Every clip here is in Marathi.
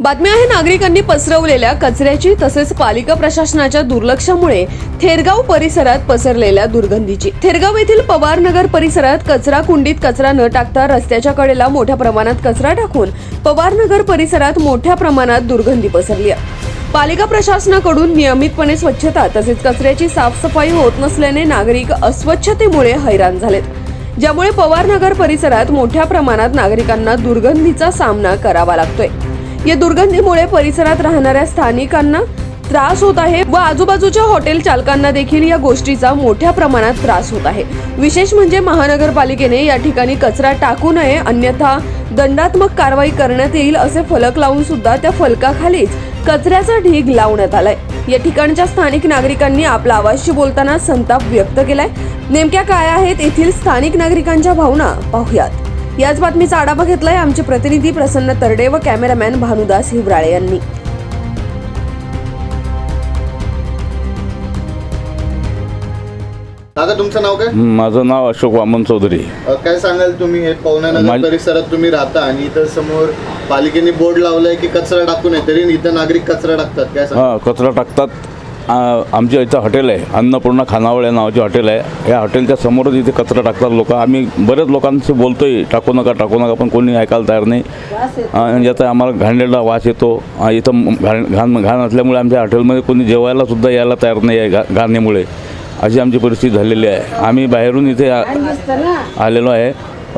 बातमी आहे नागरिकांनी पसरवलेल्या कचऱ्याची तसेच पालिका प्रशासनाच्या दुर्लक्षामुळे थेरगाव परिसरात पसरलेल्या दुर्गंधीची. थेरगाव येथील पवारनगर परिसरात कचरा कुंडीत कचरा न टाकता रस्त्याच्या कडेला मोठ्या प्रमाणात कचरा टाकून पवारनगर परिसरात मोठ्या प्रमाणात दुर्गंधी पसरली आहे. पालिका प्रशासनाकडून नियमितपणे स्वच्छता तसेच कचऱ्याची साफसफाई होत नसल्याने नागरिक अस्वच्छतेमुळे हैराण झालेत. ज्यामुळे पवारनगर परिसरात मोठ्या प्रमाणात नागरिकांना दुर्गंधीचा सामना करावा लागतोय. या दुर्गंधीमुळे परिसरात राहणाऱ्या स्थानिकांना त्रास होत आहे व आजूबाजूच्या हॉटेल चालकांना देखील या गोष्टीचा मोठ्या प्रमाणात त्रास होत आहे. विशेष म्हणजे महानगरपालिकेने या ठिकाणी कचरा टाकू नये अन्यथा दंडात्मक कारवाई करण्यात येईल असे फलक लावून सुद्धा त्या फलकाखालीच कचऱ्याचा ढीग लावण्यात आलाय. या ठिकाणच्या स्थानिक नागरिकांनी आपला आवाजशी बोलताना संताप व्यक्त केलाय. नेमक्या काय आहेत येथील स्थानिक नागरिकांच्या भावना? पाहुयात. याच बातमीचा आढावा घेतलाय आमचे प्रतिनिधी प्रसन्न तरडे व कॅमेरामॅन भानुदास हिवराळे यांनी. दादा तुमचं नाव काय? माझं नाव अशोक वामन चौधरी. अ, काय सांगाल तुम्ही? हे पवनानगर माझ- परिसरात तुम्ही राहता आणि इथं समोर पालिकेने बोर्ड लावलाय की कचरा टाकू नये तरी इथं नागरिक कचरा टाकतात काय सांग हां कचरा टाकतात. आमच्या इथं हॉटेल आहे. अन्नपूर्णा खानावळ या नावाचे हॉटेल आहे. या हॉटेलच्या समोरच इथे कचरा टाकतात लोक. आम्ही बरेच लोकांशी बोलतोय. टाकू नका टाकू नका पण कोणी ऐकायला तयार नाही. आणि याचा आम्हाला घाणलेला वास येतो. इथं घाण घाण घाण असल्यामुळे आमच्या हॉटेलमध्ये कोणी जेवायला सुद्धा यायला तयार नाही आहे घा घाणीमुळे. अशी आमची परिस्थिती झालेली आहे. आम्ही बाहेरून इथे आ- आलेलो आहे.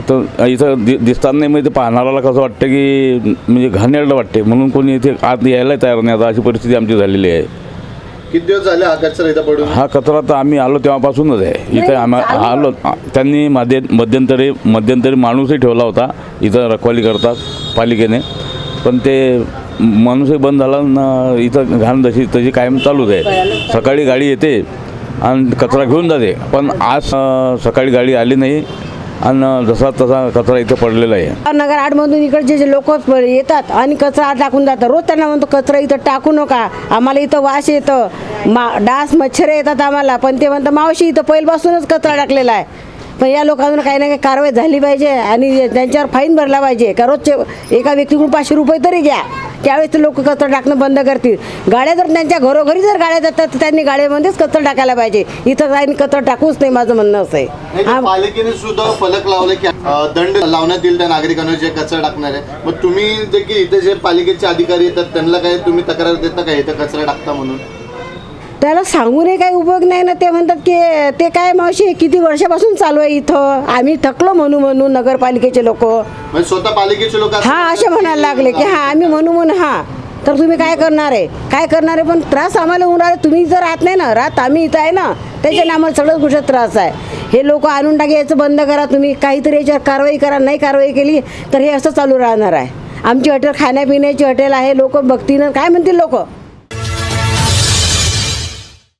तर इथं दि दिसताना नाही म्हणजे पाहणाऱ्याला कसं वाटतं की म्हणजे घाणेरडं वाटते म्हणून कोणी इथे आत यायला तयार नाही. आता अशी परिस्थिती आमची झालेली आहे. किती दिवस झाले हा कचरा इथं पडून? हा कचरा तर आम्ही आलो तेव्हापासूनच आहे. इथे आम्हा आलो त्यांनी मध्ये मध्यंतरी मध्यंतरी माणूसही ठेवला होता. इथं रखवाली करतात पालिकेने. पण ते माणूसही बंद झाला न इथं घाण जशी तशी कायम चालूच आहे. सकाळी गाडी येते आणि कचरा घेऊन जाते. पण आज अं, सकाळी गाडी आली नाही. आणि जसा तसा कचरा इथं पडलेला आहे. नगर आठमधून इकडचे जे लोक येतात आणि कचरा टाकून जातात. रोज त्यांना म्हणतो कचरा इथं टाकू नका. आम्हाला इथं वास येतं. मा डास मच्छर येतात आम्हाला. पण ते म्हणतं मावशी इथं पहिल्यापासूनच कचरा टाकलेला आहे. पण या लोकांवर काही ना काही कारवाई झाली पाहिजे आणि त्यांच्यावर फाईन भरला पाहिजे. का रोजचे एका व्यक्तीकडून पाचशे रुपये तरी घ्या. त्यावेळेस ते लोक कचरा टाकणं बंद करतील. गाड्या जर त्यांच्या घरोघरी जर गाड्या जातात तर त्यांनी गाड्यामध्येच कचरा टाकायला पाहिजे. इथं काही कचरा टाकूच नाही माझं म्हणणं असं आहे. पालिकेने सुद्धा फलक लावले की दंड लावण्यात येईल त्या नागरिकांवर जे कचरा टाकणार आहे. मग तुम्ही जे की इथे जे पालिकेचे अधिकारी येतात त्यांना काय तुम्ही तक्रार देता का इथं कचरा टाकता म्हणून? त्याला सांगूनही काही उपयोग नाही ना. ते म्हणतात की ते काय मावशी किती वर्षापासून चालू आहे इथं? आम्ही थकलो म्हणू म्हणू नगरपालिकेचे लोक. म्हणजे स्वतः पालिकेचे लोक हा असे म्हणायला लागले की हा आम्ही म्हणू म्हणून हा. तर तुम्ही काय करणार आहे? काय करणार आहे? पण त्रास आम्हाला होऊन राहिले. तुम्ही जर राहत नाही ना राहत आम्ही इथं आहे ना त्याच्याने आम्हाला सगळ्याच गोष्ट त्रास आहे. हे लोक आणून टाके याचं बंद करा. तुम्ही काहीतरी याच्यावर कारवाई करा नाही कारवाई केली तर हे असं चालू राहणार आहे. आमची हॉटेल खाण्यापिण्याची हॉटेल आहे लोक बघतीनं काय म्हणतील लोक?